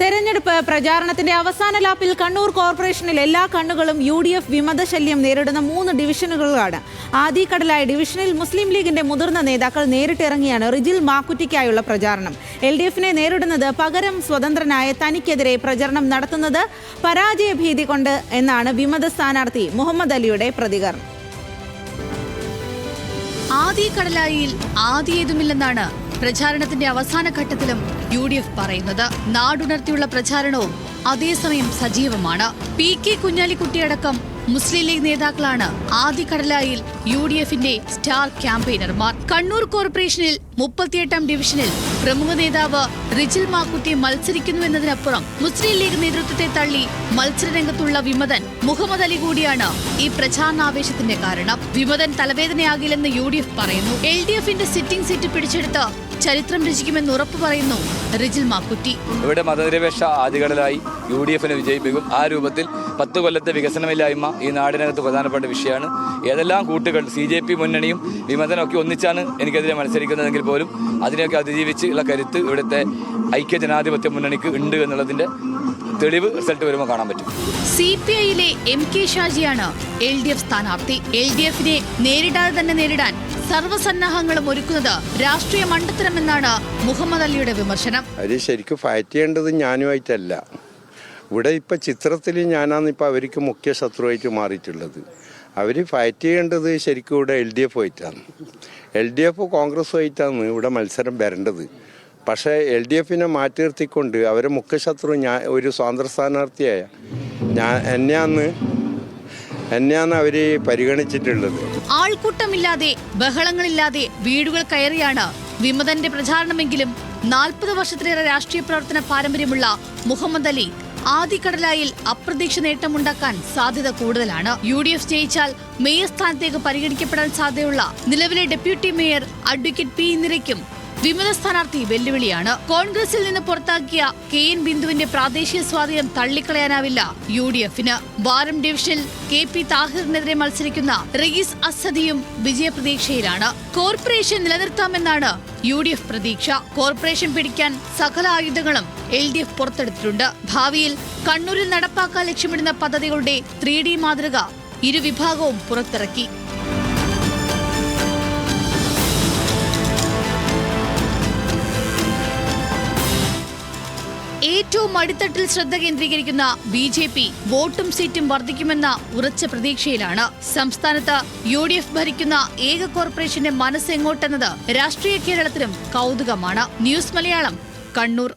തെരഞ്ഞെടുപ്പ് പ്രചാരണത്തിന്റെ അവസാന ലാപ്പിൽ കണ്ണൂർ കോർപ്പറേഷനിൽ എല്ലാ കണ്ണുകളും യു ഡി എഫ് വിമതശല്യം നേരിടുന്ന മൂന്ന് ഡിവിഷനുകളാണ്. ആദിക്കടലായ ഡിവിഷനിൽ മുസ്ലിം ലീഗിന്റെ മുതിർന്ന നേതാക്കൾ നേരിട്ടിറങ്ങിയാണ് റിജിൽ മാക്കുറ്റിക്കായുള്ള പ്രചാരണം. എൽ ഡി എഫിനെ നേരിടുന്നത് പകരം സ്വതന്ത്രനായ തനിക്കെതിരെ പ്രചരണം നടത്തുന്നത് പരാജയ ഭീതി കൊണ്ട് എന്നാണ് വിമത സ്ഥാനാർത്ഥി മുഹമ്മദ് അലിയുടെ പ്രതികരണം. ആദ്യ കടലായിൽ ആദ്യേതുമില്ലെന്നാണ് പ്രചാരണത്തിന്റെ അവസാന ഘട്ടത്തിലും യു ഡി എഫ് പറയുന്നത് നാടുണർത്തിയുള്ള പ്രചാരണവും അതേസമയം സജീവമാണ്. പി കെ കുഞ്ഞാലിക്കുട്ടിയടക്കം മുസ്ലിം ലീഗ് നേതാക്കളാണ് ആദ്യ കടലായിൽ യു ഡി എഫിന്റെ സ്റ്റാർ ക്യാമ്പയിനർമാർ. കണ്ണൂർ കോർപ്പറേഷനിൽ മുപ്പത്തിയെട്ടാം ഡിവിഷനിൽ പ്രമുഖ നേതാവ് റിജിൽ മാക്കുറ്റി മത്സരിക്കുന്നുവെന്നതിനപ്പുറം മുസ്ലിം ലീഗ് നേതൃത്വത്തെ തള്ളി മത്സരരംഗത്തുള്ള വിമതൻ മുഹമ്മദ് അലി കൂടിയാണ് ഈ പ്രചാരണാവേശത്തിന്റെ കാരണം. വിമതൻ തലവേദനയാകില്ലെന്ന് യു ഡി എഫ് പറയുന്നു. എൽ ഡി എഫിന്റെ സിറ്റിംഗ് സീറ്റ് പിടിച്ചെടുത്ത് ചരിത്രം രചിക്കുമെന്ന് ഉറപ്പു പറയുന്നു റിജിൽ മാക്കുറ്റി. ഇവിടെ മതനിരപേക്ഷ ആദികളിലായി യു ഡി എഫിനെ വിജയിപ്പിക്കും ആ രൂപത്തിൽ പത്ത് കൊല്ലത്തെ വികസനമില്ലായ്മ ഈ നാടിനകത്ത് പ്രധാനപ്പെട്ട വിഷയമാണ്. ഏതെല്ലാം കൂട്ടുകൾ സി ജെ പി മുന്നണിയും വിമതനൊക്കെ ഒന്നിച്ചാണ് എനിക്കെതിരെ മത്സരിക്കുന്നതെങ്കിൽ പോലും അതിനെയൊക്കെ അതിജീവിച്ച് ഉള്ള കരുത്ത് ഇവിടുത്തെ ഐക്യ ജനാധിപത്യ മുന്നണിക്ക് ഉണ്ട് എന്നുള്ളതിന്റെ തെളിവ് റിസൾട്ട് വരുമ്പോൾ കാണാൻ പറ്റും. സി പി ഐയിലെ എം കെ ഷാജിയാണ് എൽ ഡി എഫ് സ്ഥാനാർത്ഥി. എൽ ഡി എഫിനെ നേരിടാതെ തന്നെ നേരിടാൻ സർവസന്നാഹങ്ങളും ഒരുക്കുന്നത് രാഷ്ട്രീയ മണ്ടത്തരമെന്നാണ് മുഹമ്മദ് അലിയുടെ വിമർശനം. അത് ശരിക്കും ഫൈറ്റ് ചെയ്യേണ്ടത് ഞാനുമായിട്ടല്ല. ഇവിടെ ഇപ്പം ചിത്രത്തിൽ ഞാനാണ് ഇപ്പം അവർക്ക് മുഖ്യ ശത്രുവായിട്ട് മാറിയിട്ടുള്ളത്. അവർ ഫൈറ്റ് ചെയ്യേണ്ടത് ശരിക്കും ഇവിടെ എൽ ഡി എഫ് ആയിട്ടാണ്. എൽ ഡി എഫ് കോൺഗ്രസുമായിട്ടാണ് ഇവിടെ മത്സരം വരേണ്ടത്. പക്ഷേ എൽ ഡി എഫിനെ മാറ്റി നിർത്തിക്കൊണ്ട് അവരെ മുഖ്യ ശത്രു ഞാൻ ഒരു സ്വാതന്ത്ര്യ സ്ഥാനാർത്ഥിയായ ഞാൻ എന്നെയാന്ന് എന്നെയാണ് അവർ പരിഗണിച്ചിട്ടുള്ളത്. ആൾക്കൂട്ടമില്ലാതെ ബഹളങ്ങളില്ലാതെ വീടുകൾ കയറിയാണ് വിമതന്റെ പ്രചാരണമെങ്കിലും നാൽപ്പത് വർഷത്തിലേറെ രാഷ്ട്രീയ പ്രവർത്തന പാരമ്പര്യമുള്ള മുഹമ്മദ് അലി ആദിക്കടലായിൽ അപ്രതീക്ഷ നേട്ടമുണ്ടാക്കാൻ സാധ്യത കൂടുതലാണ്. യു ഡി എഫ് ജയിച്ചാൽ മേയർ സ്ഥാനത്തേക്ക് പരിഗണിക്കപ്പെടാൻ സാധ്യതയുള്ള നിലവിലെ ഡെപ്യൂട്ടി മേയർ അഡ്വക്കേറ്റ് പി ഇന്ദിരയ്ക്കും വിമത സ്ഥാനാർത്ഥി വെല്ലുവിളിയാണ്. കോൺഗ്രസിൽ നിന്ന് പുറത്താക്കിയ കെ എൻ ബിന്ദുവിന്റെ പ്രാദേശിക സ്വാധീനം തള്ളിക്കളയാനാവില്ല യു ഡി എഫിന്. വാരം ഡിവിഷനിൽ കെ പി താഹിറിനെതിരെ മത്സരിക്കുന്ന റയീസ് അസദിയും വിജയപ്രതീക്ഷയിലാണ്. കോർപ്പറേഷൻ നിലനിർത്താമെന്നാണ് യു ഡി എഫ് പ്രതീക്ഷ. കോർപ്പറേഷൻ പിടിക്കാൻ സകല ആയുധങ്ങളും എൽ ഡി എഫ് പുറത്തെടുത്തിട്ടുണ്ട്. ഭാവിയിൽ കണ്ണൂരിൽ നടപ്പാക്കാൻ ലക്ഷ്യമിടുന്ന പദ്ധതികളുടെ ത്രീ ഡി മാതൃക ഇരുവിഭാഗവും പുറത്തിറക്കി. ഏറ്റവും അടിത്തട്ടിൽ ശ്രദ്ധ കേന്ദ്രീകരിക്കുന്ന ബി ജെ പി വോട്ടും സീറ്റും വർദ്ധിക്കുമെന്ന ഉറച്ച പ്രതീക്ഷയിലാണ്. സംസ്ഥാനത്ത് യു ഡി എഫ് ഭരിക്കുന്ന ഏക കോർപ്പറേഷന്റെ മനസ്സെങ്ങോട്ടെന്നത് രാഷ്ട്രീയ കേരളത്തിലും കൗതുകമാണ്. ന്യൂസ് മലയാളം കണ്ണൂർ.